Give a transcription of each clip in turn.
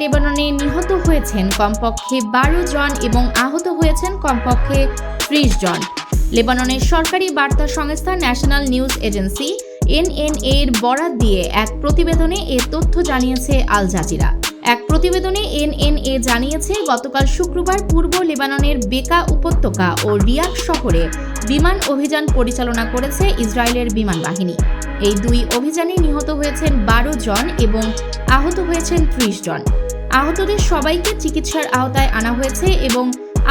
লেবাননে নিহত হয়েছেন কমপক্ষে বারো জন এবং আহত হয়েছেন কমপক্ষে ত্রিশ জন। লেবাননের সরকারি বার্তা সংস্থা ন্যাশনাল নিউজ এজেন্সি এনএনএ এর বরাত দিয়ে এক প্রতিবেদনে এ তথ্য জানিয়েছে আল জাজিরা। এক প্রতিবেদনে এনএনএ জানিয়েছে, গতকাল শুক্রবার পূর্ব লেবাননের বেকা উপত্যকা ও রিয়াক শহরে বিমান অভিযান পরিচালনা করেছে ইসরায়েলের বিমান বাহিনী। এই দুই অভিযানে নিহত হয়েছেন বারো জন এবং আহত হয়েছেন ত্রিশ জন। আহতদের সবাইকে চিকিৎসার আওতায় আনা হয়েছে এবং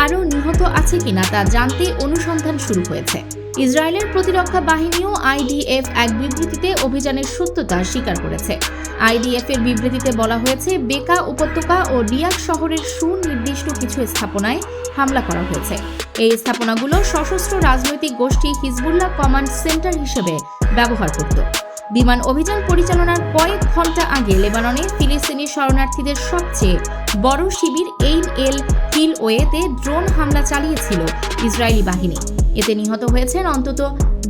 আরও নিহত আছে কিনা তা জানতে অনুসন্ধান শুরু হয়েছে। ইসরায়েলের প্রতিরক্ষা বাহিনীও আইডিএফ এক বিবৃতিতে অভিযানের সত্যতা স্বীকার করেছে। আইডিএফ এর বিবৃতিতে বলা হয়েছে, বেকা উপত্যকা ও রিয়াক শহরের সুনির্দিষ্ট কিছু স্থাপনায় হামলা করা হয়েছে। এই স্থাপনাগুলো সশস্ত্র রাজনৈতিক গোষ্ঠী হিজবুল্লাহ কমান্ড সেন্টার হিসেবে ব্যবহার করত বিমান অভিযান পরিচালনার কয়েক ঘণ্টা আগে লেবাননে ফিলিস্তিনি শরণার্থীদের সবচেয়ে বড় শিবির এইন এল হিল ওয়েতে ড্রোন হামলা চালিয়েছিল ইসরায়েলি বাহিনী। এতে নিহত হয়েছেন অন্তত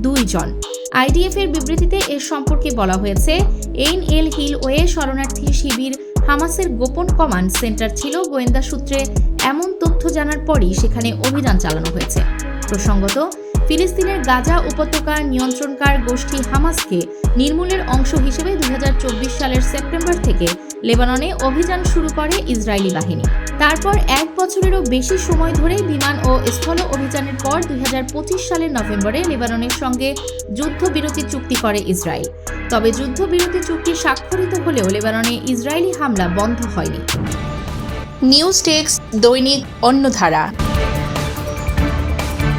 দুই জন। আইডিএফ এর বিবৃতিতে এর সম্পর্কে বলা হয়েছে এইন এল হিল ওয়ে শরণার্থী শিবির হামাসের গোপন কমান্ড সেন্টার ছিল। গোয়েন্দা সূত্রে এমন তথ্য জানার পরই সেখানে অভিযান চালানো হয়েছে। প্রসঙ্গত ফিলিস্তিনের গাজা উপত্যকার নিয়ন্ত্রণকার গোষ্ঠী হামাসকে নির্মূলের অংশ হিসেবে দুই হাজার চব্বিশ সালের সেপ্টেম্বর থেকে লেবাননে অভিযান শুরু করে ইসরায়েলি বাহিনী। তারপর এক বছরেরও বেশি সময় ধরে বিমান ও স্থল অভিযানের পর দুই হাজার পঁচিশ সালের নভেম্বরে লেবাননের সঙ্গে যুদ্ধবিরতি চুক্তি করে ইসরায়েল। তবে যুদ্ধবিরতি চুক্তি স্বাক্ষরিত হলেও লেবাননে ইসরায়েলি হামলা বন্ধ হয়নি। নিউজ টেক্স দৈনিক অন্যধারা।